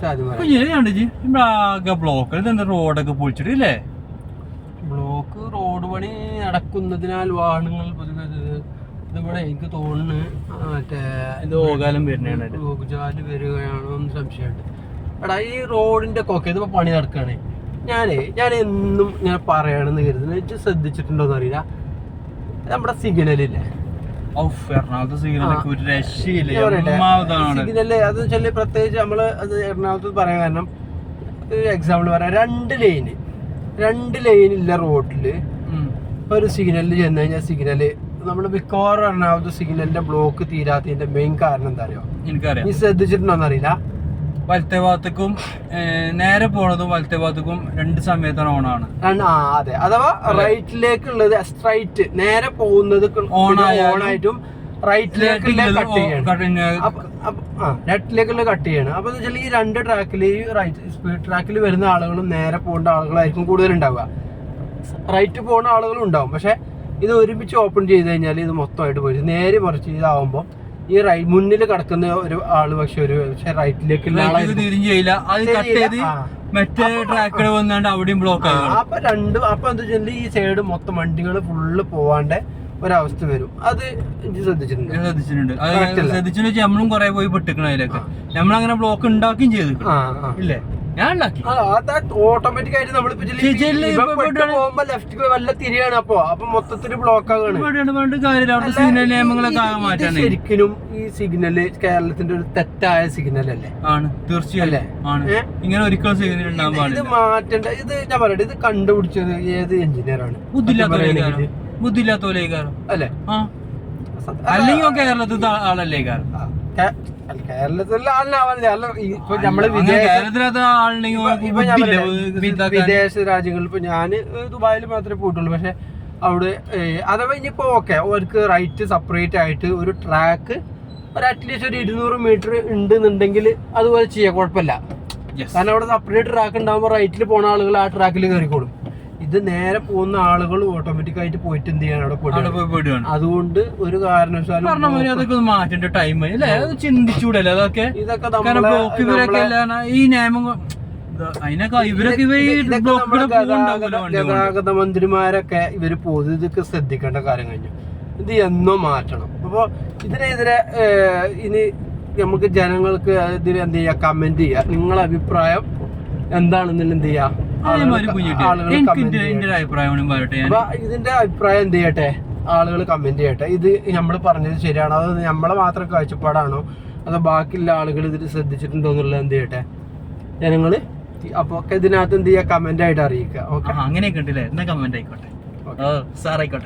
ഷാജിമാരെ ആകെ ബ്ലോക്ക് ഇതെന്താ റോഡൊക്കെ പൊളിച്ചിട്ട് ഇല്ലേ ബ്ലോക്ക് റോഡ് പണി നടക്കുന്നതിനാൽ വാഹനങ്ങൾ പൊതുവെ ഇതിവിടെ എനിക്ക് തോന്നുന്നു മറ്റേ ഇത് ഓകാലം വരുന്നതാണ് ബ്ലോക്ക് വരികയാണോ എന്ന് സംശയമുണ്ട്. എടാ ഈ റോഡിന്റെ കൊക്കെ ഇതിപ്പോ പണി നടക്കുകയാണ് ഞാനേ ഞാൻ എന്നും ഇങ്ങനെ പറയണമെന്ന് കരുതുന്നു. ശ്രദ്ധിച്ചിട്ടുണ്ടോ എന്ന് അറിയില്ല. നമ്മുടെ സിഗ്നലില്ലേ എറണാകുളത്ത് സിഗ്നലൊക്കെ ഒരു രക്ഷയില്ല. അത് വെച്ചാൽ പ്രത്യേകിച്ച് നമ്മൾ അത് എറണാകുളത്ത് പറയാൻ കാരണം എക്സാമ്പിൾ പറയാം. രണ്ട് ലൈന് രണ്ട് ലൈനില്ല റോഡിൽ ഒരു സിഗ്നലിൽ ചെന്ന് കഴിഞ്ഞാൽ സിഗ്നൽ നമ്മൾ മിക്കവാറും എറണാകുളത്ത് സിഗ്നലിന്റെ ബ്ലോക്ക് തീരാത്തതിന്റെ മെയിൻ കാരണം എന്താ അറിയോ? എനിക്കറിയാം. നീ ശ്രദ്ധിച്ചിട്ടുണ്ടോന്ന് അറിയില്ല വലത്തെ ഭാഗത്തേക്കും നേരെ പോണതും വലത്തെ ഭാഗത്തേക്കും രണ്ട് സമയത്താണ് ഓണാണ്. ആണ് അതെ. അഥവാ റൈറ്റിലേക്കുള്ളത് സ്ട്രൈറ്റ് നേരെ പോകുന്നത് ഓൺ ആയിട്ടും റൈറ്റിലേക്കുള്ള കട്ട് ചെയ്യണം. ലെഫ്റ്റിലേക്കുള്ള കട്ട് ചെയ്യണം. അപ്പൊ വെച്ചാൽ ഈ രണ്ട് ട്രാക്കിൽ ഈ റൈറ്റ് സ്പീഡ് ട്രാക്കിൽ വരുന്ന ആളുകളും നേരെ പോകേണ്ട ആളുകളായിരിക്കും കൂടുതൽ ഉണ്ടാവുക. റൈറ്റ് പോകുന്ന ആളുകളും ഉണ്ടാവും. പക്ഷെ ഇത് ഒരുമിച്ച് ഓപ്പൺ ചെയ്ത് കഴിഞ്ഞാൽ ഇത് മൊത്തമായിട്ട് പോയി. നേരെ മറിച്ച് ഇതാവുമ്പോൾ ഈ റൈറ്റ് മുന്നിൽ കിടക്കുന്ന ഒരു ആൾ പക്ഷെ ഒരു പക്ഷെ റൈറ്റിലേക്കുള്ള ചെയ്യില്ല. അത് കട്ട് ചെയ്ത് മറ്റേ ട്രാക്കിൽ വന്നാണ്ട് അവിടെയും ബ്ലോക്ക് ആകും അപ്പൊ രണ്ട് അപ്പൊ എന്താ വെച്ചാൽ ഈ സൈഡ് മൊത്തം വണ്ടികൾ ഫുള്ള് പോവാണ്ട് ഒരവസ്ഥ വരും. അത് ശ്രദ്ധിച്ചിട്ടുണ്ട്? ശ്രദ്ധിച്ചിട്ടുണ്ട്. ശ്രദ്ധിച്ചിട്ടുണ്ട് നമ്മളും കുറെ പോയി പെട്ടിക്കണം അതിലൊക്കെ. നമ്മളങ്ങനെ ബ്ലോക്ക് ഉണ്ടാക്കുകയും ചെയ്തു ഇല്ലേ? ഞാൻ ഓട്ടോമാറ്റിക് ആയിട്ട് പോകുമ്പോ ലെഫ്റ്റ് വല്ല തിരിയാണ് അപ്പൊ. അപ്പൊ മൊത്തത്തിൽ ബ്ലോക്ക് ശരിക്കും ഈ സിഗ്നൽ കേരളത്തിന്റെ ഒരു തെറ്റായ സിഗ്നൽ അല്ലേ? ആണ്. ഇങ്ങനെ ഒരിക്കലും സിഗ്നൽ ഉണ്ടാകാൻ ഇത് മാറ്റേണ്ട. ഇത് ഞാൻ പറയട്ടെ ഇത് കണ്ടുപിടിച്ചത് ഏത് എഞ്ചിനീയർ ആണ്? അല്ലേ? ആ. അല്ലെങ്കിൽ കേരളത്തിൽ ആളല്ലേ ആ, വിദേശ രാജ്യങ്ങളിൽ ഇപ്പൊ ഞാൻ ദുബായിൽ മാത്രമേ പോയിട്ടുള്ളൂ. പക്ഷെ അവിടെ അഥവാ ഇനിയിപ്പോ ഓക്കെ അവർക്ക് റൈറ്റ് സെപ്പറേറ്റ് ആയിട്ട് ഒരു ട്രാക്ക് ഒരു അറ്റ്ലീസ്റ്റ് ഒരു ഇരുന്നൂറ് മീറ്റർ ഉണ്ടെന്നുണ്ടെങ്കിൽ അതുപോലെ ചെയ്യാം കുഴപ്പമില്ല. കാരണം അവിടെ സെപ്പറേറ്റ് ട്രാക്ക് ഉണ്ടാകുമ്പോൾ റൈറ്റിൽ പോണ ആളുകൾ ആ ട്രാക്കിൽ കയറിക്കോളും ഇത് നേരെ പോകുന്ന ആളുകൾ ഓട്ടോമാറ്റിക് ആയിട്ട് പോയിട്ട് എന്ത് ചെയ്യാൻ അവിടെ പോയി അതുകൊണ്ട് ഒരു കാരണവശാലും പറഞ്ഞ മാതിരി അതൊക്കെ മാറ്റേണ്ട ടൈം അല്ലേ? അത് ചിന്തിച്ചൂടല്ലേ? അതൊക്കെ ഇതൊക്കെ ബ്ലോക്ക് ഇവരൊക്കെ ഈ നിയമം ഗതാഗത. മന്ത്രിമാരൊക്കെ ഇവർ പൊതു ഇതൊക്കെ ശ്രദ്ധിക്കേണ്ട കാര്യം കഴിഞ്ഞു. ഇത് എന്നോ മാറ്റണം. അപ്പോൾ ഇതിനെതിരെ ഇനി നമുക്ക് ജനങ്ങൾക്ക് ഇതിൽ എന്ത് ചെയ്യാം? കമന്റ് ചെയ്യാ. നിങ്ങളെ അഭിപ്രായം എന്താണെന്നുള്ള എന്ത് ചെയ്യാ? ഇതിന്റെ അഭിപ്രായം എന്ത് ചെയ്യട്ടെ? ആളുകൾ കമന്റ് ചെയ്യട്ടെ. ഇത് നമ്മൾ പറഞ്ഞത് ശരിയാണോ. അത് നമ്മളെ മാത്രം കാഴ്ചപ്പാടാണോ? അതോ ബാക്കിയുള്ള ആളുകൾ ഇതിൽ ശ്രദ്ധിച്ചിട്ടുണ്ടോ എന്നുള്ളത് എന്ത് ചെയ്യട്ടെ? ജനങ്ങൾ അപ്പൊ ഇതിനകത്ത് എന്ത് ചെയ്യാ കമന്റ് ആയിട്ട് അറിയിക്കുക. ഓക്കെ അങ്ങനെയൊക്കെ ഉണ്ടല്ലേ? എന്നാ കമന്റ് ആയിക്കോട്ടെ? സാർ ആയിക്കോട്ടെ.